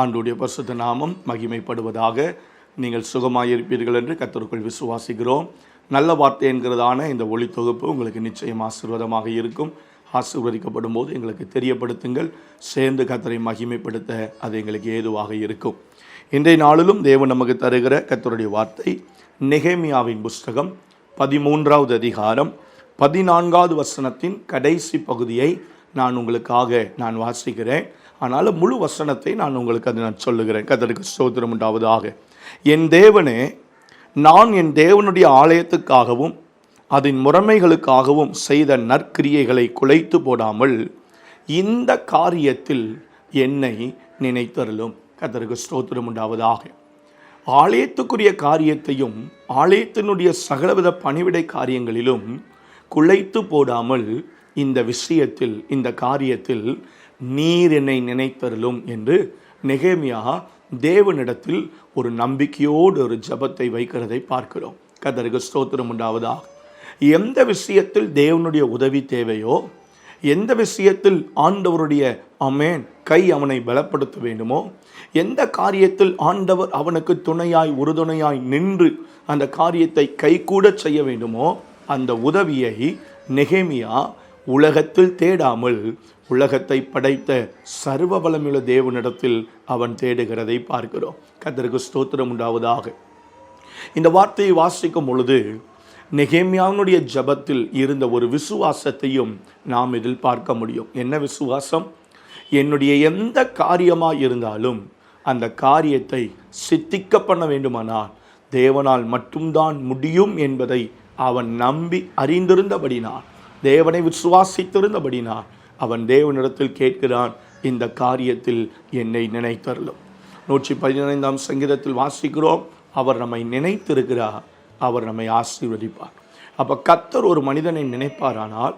ஆண்டுடைய பரிசுத்த நாமம் மகிமைப்படுவதாக நீங்கள் சுகமாயிருப்பீர்கள் என்று கத்தருக்குள் விசுவாசிக்கிறோம். நல்ல வார்த்தை என்கிறதான இந்த ஒளி தொகுப்பு உங்களுக்கு நிச்சயம் ஆசீர்வாதமாக இருக்கும். ஆசீர்வதிக்கப்படும் போது எங்களுக்கு தெரியப்படுத்துங்கள். சேர்ந்து கத்தரை மகிமைப்படுத்த அது எங்களுக்கு ஏதுவாக இருக்கும். இன்றைய நாளிலும் தேவன் நமக்கு தருகிற கத்தருடைய வார்த்தை நெகேமியாவின் புஸ்தகம் பதிமூன்றாவது அதிகாரம் பதினான்காவது வசனத்தின் கடைசி பகுதியை நான் உங்களுக்காக நான் வாசிக்கிறேன். ஆனால் முழு வசனத்தை நான் உங்களுக்கு அதை நான் சொல்லுகிறேன். கத்தருக்கு ஸ்தோத்திரம் உண்டாவதாக. என் தேவனே நான் என் தேவனுடைய ஆலயத்துக்காகவும் அதன் முறைமைகளுக்காகவும் செய்த நற்கிரியைகளை குலைத்து போடாமல் இந்த காரியத்தில் என்னை நினைத்தருளும். கத்தருக்கு ஸ்தோத்திரம் உண்டாவதாக. ஆலயத்துக்குரிய காரியத்தையும் ஆலயத்தினுடைய சகலவித பணிவிடை காரியங்களிலும் குலைத்து போடாமல் இந்த விஷயத்தில் இந்த காரியத்தில் நீர் என்னை நினைத்தருளும் என்று நெகேமியா தேவனிடத்தில் ஒரு நம்பிக்கையோடு ஒரு ஜபத்தை வைக்கிறதை பார்க்கிறோம். கதருக்கு ஸ்தோத்திரம் உண்டாவதாக. எந்த விஷயத்தில் தேவனுடைய உதவி தேவையோ எந்த விஷயத்தில் ஆண்டவருடைய அமேன் கை அவனை பலப்படுத்த வேண்டுமோ எந்த காரியத்தில் ஆண்டவர் அவனுக்கு துணையாய் உறுதுணையாய் நின்று அந்த காரியத்தை கைகூட செய்ய வேண்டுமோ அந்த உதவியை நெகேமியா உலகத்தில் தேடாமல் உலகத்தை படைத்த சர்வ பலமுள்ள தேவனிடத்தில் அவன் தேடுகிறதை பார்க்கிறோம். கத்தருக்கு ஸ்தோத்திரம் உண்டாவதாக. இந்த வார்த்தையை வாசிக்கும் பொழுது நெகேமியாவுடைய ஜபத்தில் இருந்த ஒரு விசுவாசத்தையும் நாம் இதில் பார்க்க முடியும். என்ன விசுவாசம்? என்னுடைய எந்த காரியமாக இருந்தாலும் அந்த காரியத்தை சித்திக்க பண்ண வேண்டுமானால் தேவனால் மட்டும்தான் முடியும் என்பதை அவன் நம்பி அறிந்திருந்தபடினான் தேவனை விசுவாசித்திருந்தபடினான் அவன் தேவனிடத்தில் கேட்கிறான் இந்த காரியத்தில் என்னை நினைத்தருளும். நூற்றி பதினைந்தாம் சங்கீதத்தில் வாசிக்கிறோம் அவர் நம்மை நினைத்திருக்கிறார் அவர் நம்மை ஆசீர்வதிப்பார். அப்போ கத்தர் ஒரு மனிதனை நினைப்பாரானால்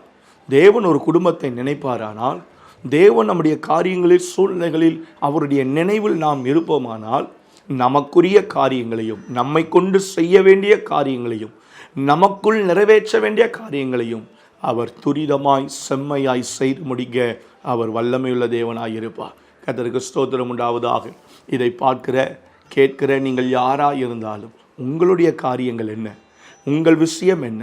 தேவன் ஒரு குடும்பத்தை நினைப்பாரானால் தேவன் நம்முடைய காரியங்களில் சூழ்நிலைகளில் அவருடைய நினைவில் நாம் இருப்போமானால் நமக்குரிய காரியங்களையும் நம்மை கொண்டு செய்ய வேண்டிய காரியங்களையும் நமக்குள் நிறைவேற்ற வேண்டிய காரியங்களையும் அவர் துரிதமாய் செம்மையாய் செய்து முடிக்க அவர் வல்லமையுள்ள தேவனாய் இருப்பார். கத்தருக்கு ஸ்தோத்திரம் உண்டாவதாக. இதை பார்க்கிற கேட்கிற நீங்கள் யாராக இருந்தாலும் உங்களுடைய காரியங்கள் என்ன? உங்கள் விஷயம் என்ன?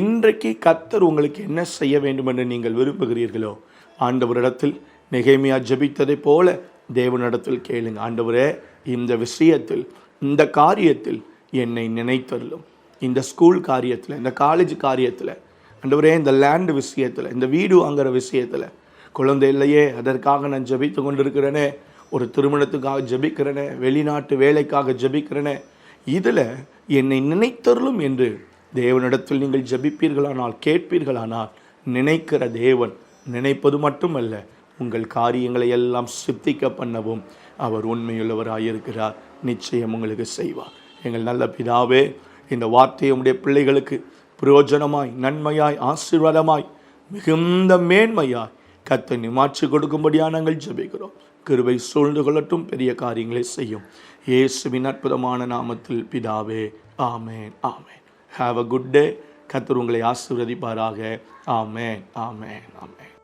இன்றைக்கு கத்தர் உங்களுக்கு என்ன செய்ய வேண்டும் என்று நீங்கள் விரும்புகிறீர்களோ? ஆண்டவரிடத்தில் நெகைமையாக ஜபித்ததை போல தேவனிடத்தில் கேளுங்க. ஆண்டவரே இந்த விஷயத்தில் இந்த காரியத்தில் என்னை நினைத்தருளும். இந்த ஸ்கூல் காரியத்தில் இந்த காலேஜ் காரியத்தில் அண்டவரே இந்த லேண்டு விஷயத்தில் இந்த வீடு வாங்குற விஷயத்தில் குழந்தை இல்லையே அதற்காக நான் ஜெபித்து கொண்டிருக்கிறேனே ஒரு திருமணத்துக்காக ஜபிக்கிறேனே வெளிநாட்டு வேலைக்காக ஜபிக்கிறேனே இதில் என்னை நினைத்தருளும் என்று தேவனிடத்தில் நீங்கள் ஜெபிப்பீர்களானால் கேட்பீர்களானால் நினைக்கிற தேவன் நினைப்பது மட்டுமல்ல உங்கள் காரியங்களை எல்லாம் சித்திக்க பண்ணவும் அவர் உண்மையுள்ளவராயிருக்கிறார். நிச்சயம் உங்களுக்கு செய்வார். எங்கள் நல்ல பிதாவே இந்த வார்த்தையை உடைய பிள்ளைகளுக்கு பிரயோஜனமாய் நன்மையாய் ஆசீர்வாதமாய் மிகுந்த மேன்மையாய் கத்தை நிமாற்றி கொடுக்கும்படியாக நாங்கள் ஜெபிக்கிறோம். கிருபை சூழ்ந்து கொள்ளட்டும் பெரிய காரியங்களை செய்யும். இயேசுவின் அற்புதமான நாமத்தில் பிதாவே ஆமேன் ஆமேன். ஹாவ் அ குட் டே கத்தர் உங்களை ஆசீர்வதிப்பாராக. ஆமேன் ஆமேன் ஆமேன்.